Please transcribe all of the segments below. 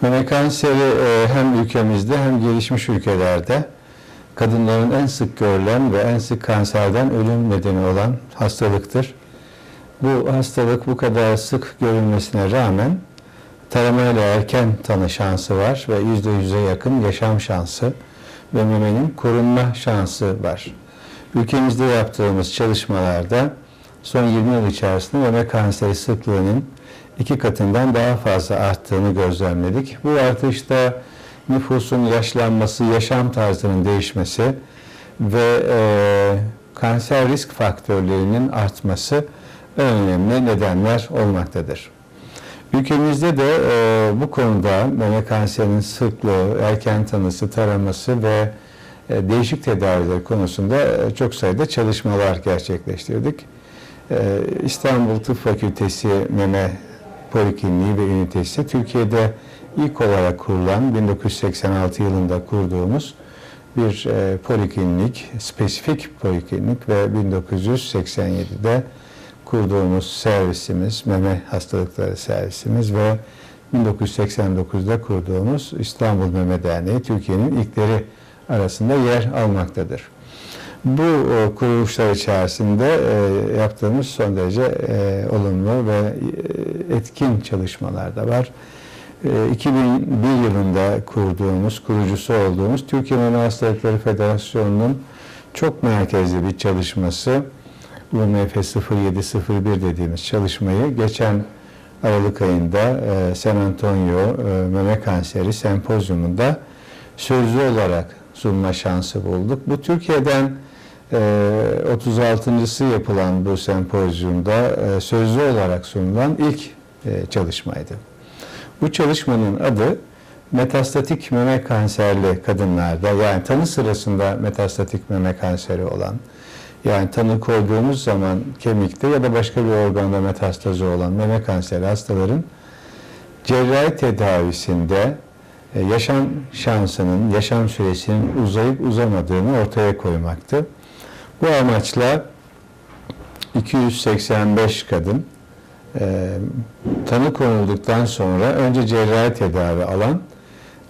Meme kanseri e, hem ülkemizde hem gelişmiş ülkelerde kadınların en sık görülen ve en sık kanserden ölüm nedeni olan hastalıktır. Bu hastalık bu kadar sık görülmesine rağmen taramayla erken tanı şansı var ve %100'e yakın yaşam şansı ve memenin korunma şansı var. Ülkemizde yaptığımız çalışmalarda son 20 yıl içerisinde meme kanseri sıklığının iki katından daha fazla arttığını gözlemledik. Bu artışta nüfusun yaşlanması, yaşam tarzının değişmesi ve e, kanser risk faktörlerinin artması önemli nedenler olmaktadır. Ülkemizde de e, bu konuda meme kanserinin sıklığı, erken tanısı, taraması ve e, değişik tedaviler konusunda e, çok sayıda çalışmalar gerçekleştirdik. E, İstanbul Tıp Fakültesi Meme Polikliniği ve Ünitesi Türkiye'de ilk olarak kurulan 1986 yılında kurduğumuz bir e, poliklinik, spesifik poliklinik ve 1987'de kurduğumuz servisimiz, meme hastalıkları servisimiz ve 1989'da kurduğumuz İstanbul Meme Derneği Türkiye'nin ilkleri arasında yer almaktadır. Bu e, kuruluşlar içerisinde e, yaptığımız son derece e, olumlu ve e, etkin çalışmalar da var. E, 2001 yılında kurduğumuz, kurucusu olduğumuz Türkiye Meme Hastalıkları Federasyonu'nun çok merkezli bir çalışması UMF 0701 dediğimiz çalışmayı geçen Aralık ayında e, San Antonio e, Meme Kanseri Sempozyumunda sözlü olarak sunma şansı bulduk. Bu Türkiye'den e, 36.sı yapılan bu sempozyumda e, sözlü olarak sunulan ilk e, çalışmaydı. Bu çalışmanın adı metastatik meme kanserli kadınlarda yani tanı sırasında metastatik meme kanseri olan yani tanı koyduğumuz zaman kemikte ya da başka bir organda metastazı olan meme kanseri hastaların cerrahi tedavisinde e, yaşam şansının, yaşam süresinin uzayıp uzamadığını ortaya koymaktı. Bu amaçla 285 kadın e, tanı konulduktan sonra önce cerrahi tedavi alan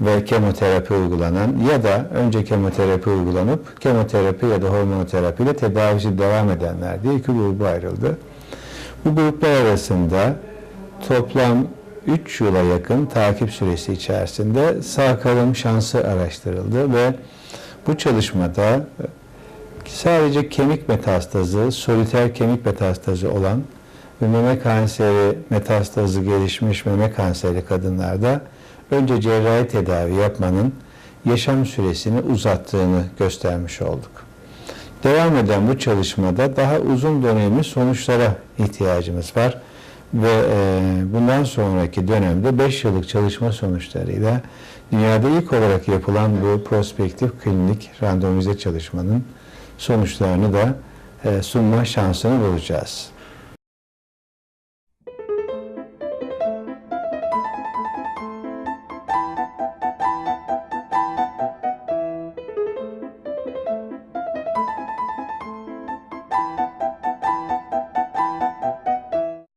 ve kemoterapi uygulanan ya da önce kemoterapi uygulanıp kemoterapi ya da hormonoterapi ile tedavisi devam edenler diye iki gruba ayrıldı. Bu gruplar arasında toplam 3 yıla yakın takip süresi içerisinde sağ kalım şansı araştırıldı ve bu çalışmada sadece kemik metastazı, soliter kemik metastazı olan ve meme kanseri metastazı gelişmiş meme kanseri kadınlarda önce cerrahi tedavi yapmanın yaşam süresini uzattığını göstermiş olduk. Devam eden bu çalışmada daha uzun dönemli sonuçlara ihtiyacımız var ve e, bundan sonraki dönemde 5 yıllık çalışma sonuçlarıyla dünyada ilk olarak yapılan bu prospektif klinik randomize çalışmanın sonuçlarını da e, sunma şansını bulacağız.